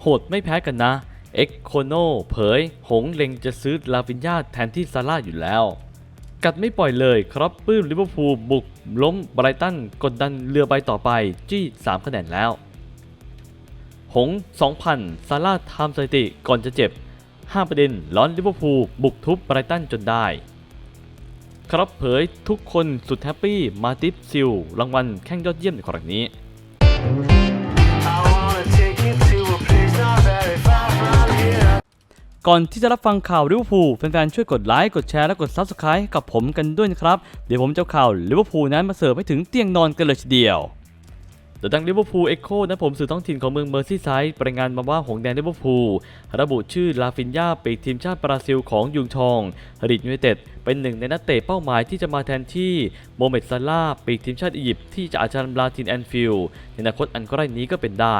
โหดไม่แพ้กันนะ เอ็กโคโนเผย หงเล็งจะซื้อลาฟินยาแทนที่ซาร่าอยู่แล้ว กัดไม่ปล่อยเลยครับปื้มลิเวอร์พูลบุก ล้มไบรตันกดดันเรือใบต่อไปจี้3คะแนนแล้ว หง 2,000 ซาร่าทำสถิติก่อนจะเจ็บ 5 ประเด็นร้อนลิเวอร์พูลบุกทุบไบรตันจนได้ครับเผยทุกคนสุดแฮปปี้ มาติฟซิลรางวัลแข่งยอดเยี่ยมในครั้งนี้ ก่อนที่จะรับฟังข่าวลิเวอร์พูลแฟนๆช่วยกดไลค์กดแชร์และกด Subscribe กับผมกันด้วยนะครับ เดี๋ยวผมจะเอาข่าวลิเวอร์พูลนั้นมาเสิร์ฟให้ถึงเตียงนอนกันเลยทีเดียวเดอะดังลิเวอร์พูลเอ็กโคนะผมสื่อท้องถิ่นของเมืองเมอร์ซีไซด์รายงานมาว่าหงแดงลิเวอร์พูลระบุชื่อลาฟินยาปีกทีมชาติบราซิลของยุงชองฮริดยูไนเต็ดเป็นหนึ่งในนักเตะเป้าหมายที่จะมาแทนที่โมเมดซาลาปีกทีมชาติอียิปต์ที่จะอาจารย์บราทินแอนฟิลในอนาคตอันใกล้นี้ก็เป็นได้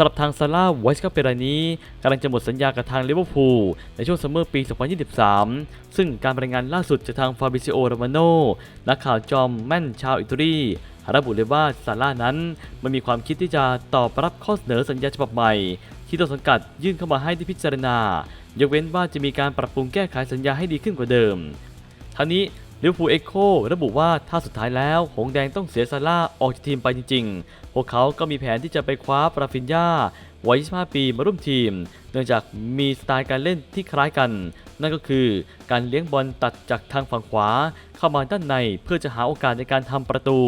สำหรับทางซาร่าห์ไวส์ก็เป็นรายนี้กำลังจะหมดสัญญากับทางลิเวอร์พูลในช่วงซัมเมอร์ปี 2023 ซึ่งการรายงานล่าสุดจากทางฟาบิซิโอโรมาโนนักข่าวจอมแม่นชาวอิตาลีระบุเลยว่าซาร่าห์นั้นมันมีความคิดที่จะตอบรับข้อเสนอสัญญาฉบับใหม่ ที่ต้นสังกัดยื่นเข้ามาให้ที่พิจารณา ยกเว้นว่าจะมีการปรับปรุงแก้ไขสัญญาให้ดีขึ้นกว่าเดิมทั้งนี้ ลิเวอร์พูลเอ็กโคระบุว่าถ้าสุดท้ายแล้ว หงแดงต้องเสียซาร่าออกจากทีมไปจริง ๆ พวกเขาก็มีแผนที่จะไปคว้าปราฟินยา วัย 25 ปีมาร่วมทีม เนื่องจากมีสไตล์การเล่นที่คล้ายกัน นั่นก็คือการเลี้ยงบอลตัดจากทางฝั่งขวา เข้ามาด้านในเพื่อจะหาโอกาสในการทำประตู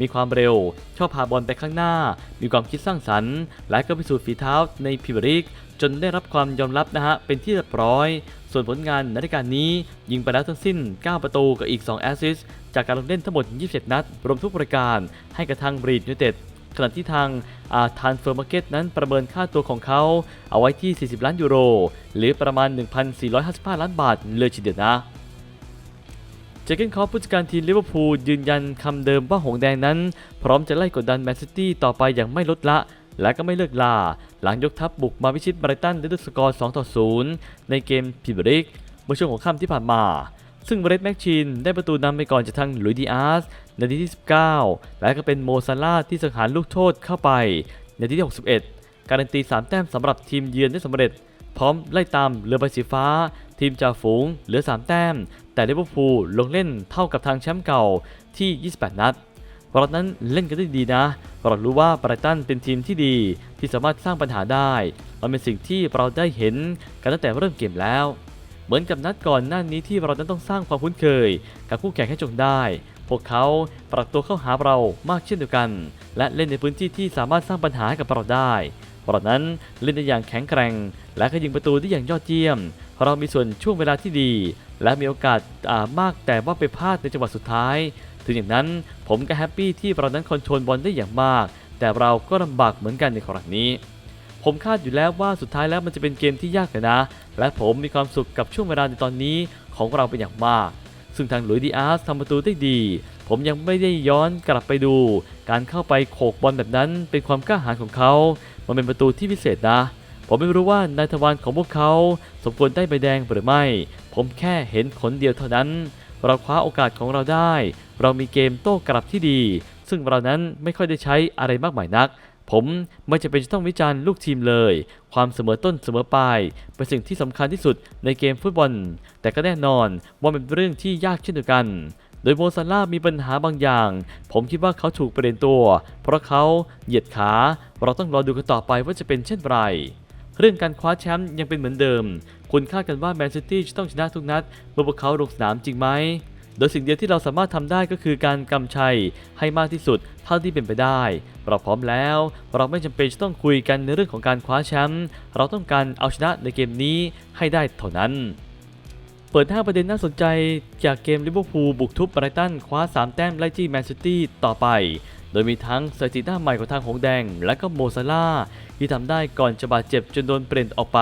มีความเร็ว ชอบพาบอลไปข้างหน้า มีความคิดสร้างสรรค์ และก็พิสูจน์ฝีเท้าในพรีเมียร์ลีกจนได้รับความยอมรับนะฮะเป็นที่เรียบร้อย ส่วนผลงานในรายการนี้ยิงไปแล้วทั้งสิ้น 9 ประตูกับอีก 2 แอสซิสต์จากการลงเล่นทั้งหมด 27 นัด รวมทุกปรายการให้กับทางบรีดยูเต็ด ขณะที่ทางอาทานเฟอร์มาร์เก็ตนั้นประเมินค่าตัวของเขาเอาไว้ที่ 40 ล้านยูโร หรือประมาณ 1,455 ล้านบาทเลยทีเดียวนะเจเกนคอปผู้จัดการทีมลิเวอร์พูลยืนยันคำเดิมว่าหงแดงนั้น พร้อมจะไล่กดดันแมนซิตี้ต่อไปอย่างไม่ลดละ และก็ไม่เลิกลา หลังยกทัพบุกมาพิชิตไบรตันด้วยสกอร์ 2 ต่อ 0 ในเกมพรีเมียร์ลีกเมื่อช่วงของค่ำที่ผ่านมา ซึ่งเบรดแม็กชินได้ประตูนำไปก่อนจากทางลุยดีอาร์สในาทีที่ 19 และก็เป็นโมซาร่าที่สังหารลูกโทษเข้าไปในาทีที่ 61 การันตี 3 แต้มสำหรับทีมเยือนได้สำเร็จ พร้อมไล่ตามเรือใบสีฟ้า ทีมจ่าฝูงเหลือ 3 แต้ม แต่ลิเวอร์พูลลงเล่นเท่ากับทางแชมป์เก่าที่ 28 นัดเรานั้นเล่นกันได้ดีนะเรารู้ว่าไบรตันเป็นทีมที่ดีที่สามารถสร้างปัญหาได้มันเป็นสิ่งที่เราได้เห็นกันตั้งแต่เริ่มเกมแล้ว เหมือนกับนัดก่อนหน้านี้ที่เรานั้นต้องสร้างความคุ้นเคย กับคู่แข่งให้จงได้ พวกเขาปรับตัวเข้าหาเรามากเช่นเดียวกัน และเล่นในพื้นที่ที่สามารถสร้างปัญหาให้กับเราได้เรานั้นเล่นได้อย่างแข็งแกร่ง และก็ยิงประตูได้อย่างยอดเยี่ยม เรามีส่วนช่วงเวลาที่ดี และมีโอกาสอ่ามากแต่ว่าไปพลาดในจังหวะสุดท้าย ถึงอย่างนั้นผมก็แฮปปี้ที่เรานั้นคอนโทรลบอลได้อย่างมาก แต่เราก็ลำบากเหมือนกันในครั้งนี้ ผมคาดอยู่แล้วว่าสุดท้ายแล้วมันจะเป็นเกมที่ยากเลยนะ และผมมีความสุขกับช่วงเวลาในตอนนี้ของเราเป็นอย่างมาก ซึ่งทางหลุยดีอาร์สทำประตูได้ดี ผมยังไม่ได้ย้อนกลับไปดู การเข้าไปโขกบอลแบบนั้นเป็นความกล้าหาญของเขา มันเป็นประตูที่พิเศษนะ ผมไม่รู้ว่านายทวารของพวกเขาสมควรได้ใบแดงหรือไม่ ผมแค่เห็นผลเดียวเท่านั้น เราคว้าโอกาสของเราได้ เรามีเกมโต้กลับที่ดี ซึ่งเรานั้นไม่ค่อยได้ใช้อะไรมากมายนัก ผมไม่จำเป็นต้องวิจารณ์ลูกทีมเลย ความเสมอต้นเสมอปลายเป็นสิ่งที่สำคัญที่สุดในเกมฟุตบอล แต่ก็แน่นอนว่าเป็นเรื่องที่ยากเช่นเดียวกัน โดยโมซาร่ามีปัญหาบางอย่าง ผมคิดว่าเขาถูกเปลี่ยนตัว เพราะเขาเหยียดขา เราต้องรอดูกันต่อไปว่าจะเป็นเช่นไรเรื่องการคว้าแชมป์ยังเป็นเหมือนเดิม คุณคาดกันว่าแมนซิตี้จะต้องชนะทุกนัดเมื่อพวกเขาลงสนามจริงไหม โดยสิ่งเดียวที่เราสามารถทำได้ก็คือการกำชัยให้มากที่สุดเท่าที่เป็นไปได้ เราพร้อมแล้ว เราไม่จำเป็นจะต้องคุยกันในเรื่องของการคว้าแชมป์เราต้องการเอาชนะในเกมนี้ให้ได้เท่านั้น เปิด5ประเด็นน่าสนใจจากเกมลิเวอร์พูลบุกทุบไบรตันคว้า 3 แต้มไล่จี้แมนซิตี้ต่อไป โดยมีทั้งสถิติหน้าใหม่ของทางหงแดง และก็โมซาร่าที่ทำได้ก่อนจะบาดเจ็บจนโดนเปลี่ยนออกไป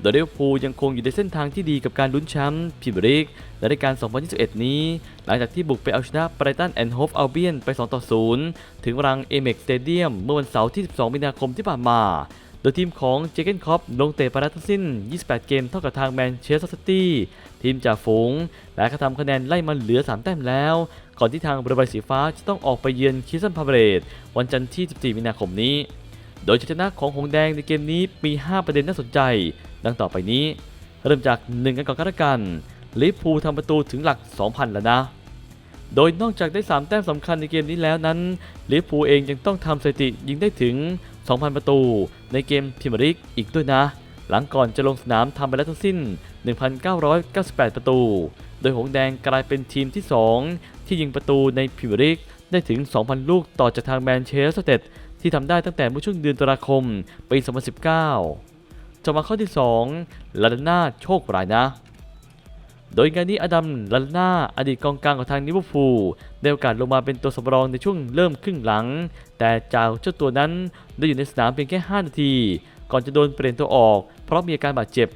โดยลิเวอร์พูลยังคงอยู่ในเส้นทางที่ดีกับการลุ้นแชมป์พรีเมียร์ลีกในรายการ 2021 นี้ หลังจากที่บุกไปเอาชนะไบรตันแอนด์โฮฟอัลเบียนไป 2 ต่อ 0 ถึงรังเอเม็กสเตเดียมเมื่อวันเสาร์ที่ 12 มีนาคมที่ผ่านมา โดยทีมของเจเกนคอปลงเตะไปแล้วทั้งสิ้น 28 เกมเท่ากับทางแมนเชสเตอร์ซิตี้ทีมจ่าฝูง และก็ทำคะแนนไล่มันเหลือ 3 แต้มแล้ว ก่อนที่ทางเรือใบสีฟ้าจะต้องออกไปเยือนคิสันพาเบรดวันจันทร์ที่ 14 มีนาคมนี้ โดยชัยชนะของหงแดงในเกมนี้มี 5 ประเด็นน่าสนใจ ดังต่อไปนี้ เริ่มจาก1กันก่อนกันกันลิเวอร์พูทำประตูถึงหลัก 2,000 แล้วนะ โดยนอกจากได้ 3 แต้มสำคัญในเกมนี้แล้วนั้นลิเวอร์พูเองยังต้องทำสถิติยิงได้ถึง 2,000 ประตู ในเกมพรีเมียร์ลีกอีกด้วยนะ หลังก่อนจะลงสนามทำไปแล้วทั้งสิ้น 1,998 ประตู โดยหงแดงกลายเป็นทีมที่ 2 ที่ยิงประตูในพรีเมียร์ลีกได้ถึง 2,000 ลูกต่อจากทางแมนเชสเตอร์เตดที่ทำได้ตั้งแต่เมื่อช่วงเดือนตุลาคมปี 2019 จะมาข้อที่ 2 ลาดาน่าโชคร้ายนะ โดยงานนี้อดัมลาลาน่าอดีตกองกลางของทางลิวอร์พูลได้โอกาสลงมาเป็นตัวสำรองในช่วงเริ่มครึ่งหลัง แต่จากเจ้าตัวนั้นได้อยู่ในสนามเพียงแค่ 5 นาที ก่อนจะโดนเปลี่ยนตัวออก เพราะมีอาการบาดเจ็บ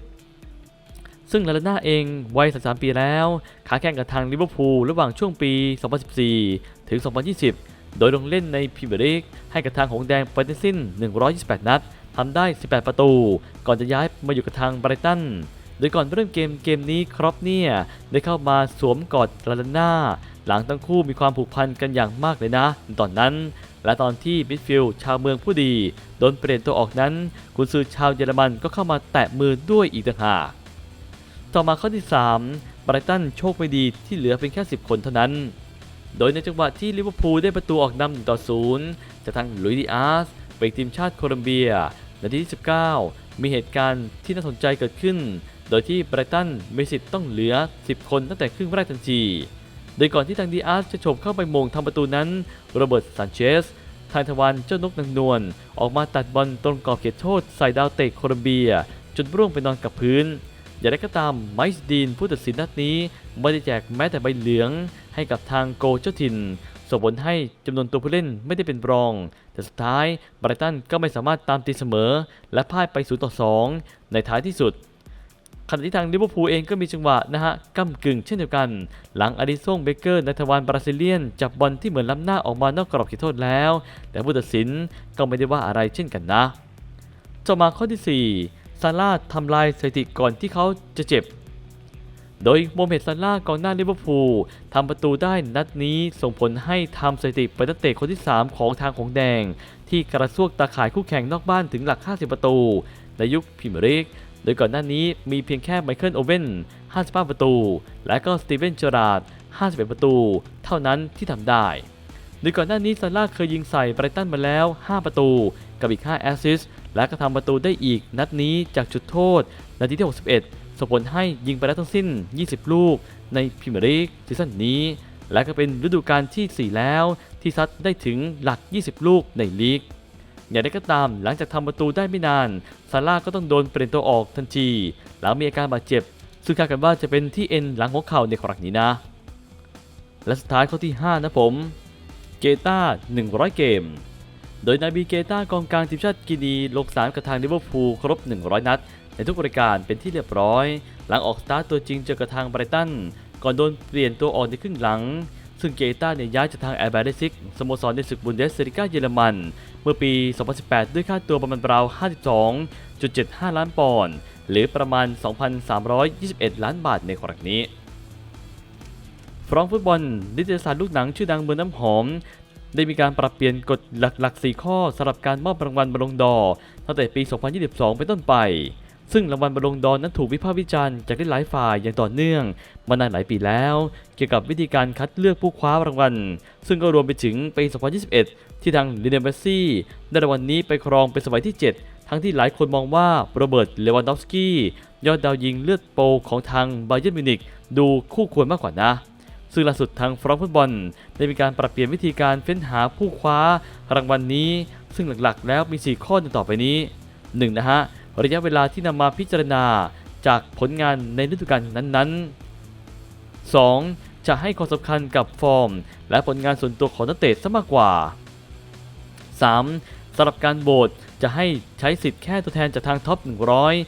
ซึ่งลาลาน่าเองวัย 33 ปีแล้วขาแข่งกับทางลิเวอร์พูลระหว่างช่วงปี 2014 ถึง 2020 โดยลงเล่นในพรีเมียร์ลีกให้กับทางหงแดงไปทั้งสิ้น 128 นัด ทำได้ 18 ประตู ก่อนจะย้ายมาอยู่กับทางไบรตันโดยก่อนเริ่มเกมเกมนี้ครอปเนี่ยได้เข้ามาสวมกอดลาลาน่าหลังทั้งคู่มีความผูกพันกันอย่างมากเลยนะ ตอนนั้น และตอนที่มิดฟิลด์ชาวเมืองผู้ดีโดนเปลี่ยนตัวออกนั้นกุนซือชาวเยอรมันก็เข้ามาแตะมือด้วยอีกต่างหากต่อมาข้อที่ 3 ไบรตันโชคไม่ดีที่เหลือเพียงแค่ 10 คนเท่านั้น โดยในจังหวะที่ลิเวอร์พูลได้ประตูออกนำ1ต่อ0จากทางลุยดิอาสเบกทีมชาติโคลัมเบีย นาทีที่ 19 มีเหตุการณ์ที่น่าสนใจเกิดขึ้น โดยที่ไบรตันมีสิทธิ์ต้องเหลือ 10 คนตั้งแต่ครึ่งแรกทันที โดยก่อนที่ทางดีอาร์สจะโฉบเข้าไปมงทำประตูนั้น โรเบิร์ตซานเชสทางทวันเจ้านกนางนวลออกมาตัดบอลตรงกรอบเขตโทษใส่ดาวเตะโคลัมเบีย จนร่วงไปนอนกับพื้น อย่างไรก็ตามไมซ์ดีนผู้ตัดสินนัดนี้ไม่ได้แจกแม้แต่ใบเหลืองให้กับทางโกเจ้าถิ่น ส่งผลให้จำนวนตัวผู้เล่นไม่ได้เป็นรอง แต่สุดท้ายไบรตันก็ไม่สามารถตามตีเสมอ และพ่ายไป0ต่อ2 ในท้ายที่สุดขณะที่ทางลิเวอร์พูลเองก็มีจังหวะนะฮะก้ากึ่งเช่นเดียวกัน หลังอดิซงเบเกอร์นัทวานบราซิเลียน จับบอลที่เหมือนล้ำหน้าออกมานอกกรอบเขตโทษแล้ว แต่ผู้ตัดสินก็ไม่ได้ว่าอะไรเช่นกันนะ ต่อมาข้อที่ 4 ซาร่าทำลายสถิติก่อนที่เขาจะเจ็บ โดยโมเมดซาร่ากองหน้าลิเวอร์พูลทำประตูได้นัดนี้ส่งผลให้ทำสถิติเป็นนักเตะคนที่ 3 ของทางของแดง ที่กระซวกตาข่ายคู่แข่งนอกบ้านถึงหลัก 50 ประตู ในยุคพรีเมียร์ลีกโดยก่อนหน้านี้มีเพียงแค่ไมเคิลโอเว่น 55 ประตู และก็สตีเวนเจอราร์ด 51 ประตู เท่านั้นที่ทำได้โดยก่อนหน้านี้ซาร่าเคยยิงใส่ไบรตันมาแล้ว 5 ประตู กับอีก 5 แอสซิสต์และก็ทำประตูได้อีกนัดนี้จากจุดโทษ นาทีที่ 61 ส่งผลให้ยิงไปแล้วทั้งสิ้น 20 ลูก ในพรีเมียร์ลีกซีซั่นนี้ และก็เป็นฤดูกาลที่ 4 แล้ว ที่ซัดได้ถึงหลัก 20 ลูกในลีกอย่างไรก็ตามหลังจากทำประตูได้ไม่นาน ซาร่าก็ต้องโดนเปลี่ยนตัวออกทันที หลังมีอาการบาดเจ็บ ซึ่งคาดกันว่าจะเป็นที่เอ็นหลังหัวเข่าในครั้งนี้นะ และสุดท้ายข้อที่ 5 นะผม เกต้า 100 เกม โดยนาบีเกต้ากองกลางทีมชาติกินีลงสนามกับทางลิเวอร์พูลครบ 100 นัด ในทุกรายการเป็นที่เรียบร้อย หลังออกสตาร์ทตัวจริงเจอกับทางไบรตัน ก่อนโดนเปลี่ยนตัวออกในครึ่งหลัง ซึ่งเกต้าเนี่ยย้ายจากทางแอร์แบรซิกสโมสรในศึกบุนเดสเซริก้าเยอรมัน เมื่อปี 2018 ด้วยค่าตัวประมาณราว 52.75 ล้านปอนด์หรือประมาณ 2,321 ล้านบาทในครั้งนี้ฟรองฟุตบอลนิตยสารลูกหนังชื่อดังเมืองน้ำหอมได้มีการปรับเปลี่ยนกฎหลักๆ 4 ข้อสำหรับการมอบรางวัลบอลลงดอร์ตั้งแต่ปี 2022 เป็นต้นไป ซึ่งรางวัลบอลลงดอร์นั้นถูกวิพากษ์วิจารณ์จากหลายฝ่ายอย่างต่อเนื่องมานานหลายปีแล้ว เกี่ยวกับวิธีการคัดเลือกผู้คว้ารางวัล ซึ่งก็รวมไปถึงปี 2021 ที่ทางลิเนเบซี่ได้รางวัลนี้ไปครองเป็นสมัยที่ 7 ทั้งที่หลายคนมองว่าโรเบิร์ต เลวันดอฟสกี้ยอดดาวยิงเลือดโปของทางไบเยร์นมิวนิกดูคู่ควรมากกว่านะ ซึ่งล่าสุดทางฟรองก์ฟุตบอลได้มีการปรับเปลี่ยนวิธีการเฟ้นหาผู้คว้ารางวัลนี้ ซึ่งหลักๆ แล้วมี 4 ข้อดังต่อไปนี้ 1. นะฮะ ระยะเวลาที่นำมาพิจารณาจากผลงานในฤดูกาลนั้นๆ 2. จะให้ความสำคัญกับฟอร์ม และผลงานส่วนตัวของนักเตะซะมากกว่า 3. สำหรับการโหวตจะให้ใช้สิทธิ์แค่ตัวแทนจากทางท็อป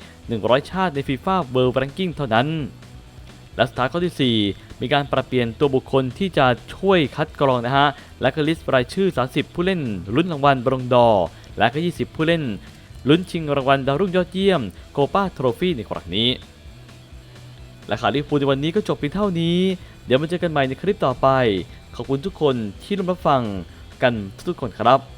100 100 ชาติใน FIFA World Ranking เท่านั้น และสุดท้ายข้อที่ 4 มีการปรับเปลี่ยนตัวบุคคลที่จะช่วยคัดกรองนะฮะ และก็ลิสต์รายชื่อ 30 ผู้เล่นลุ้นรางวัลบรองดอร์และก็ 20 ผู้เล่น ลุ้นชิงรางวัลดาวรุ่งยอดเยี่ยมโคปาโทรฟี่ในครั้งนี้ และข่าวลิเวอร์พูลในวันนี้ก็จบเพียงเท่านี้ เดี๋ยวมาเจอกันใหม่ในคลิปต่อไป ขอบคุณทุกคนที่ร่วมรับฟังกันทุกคนครับ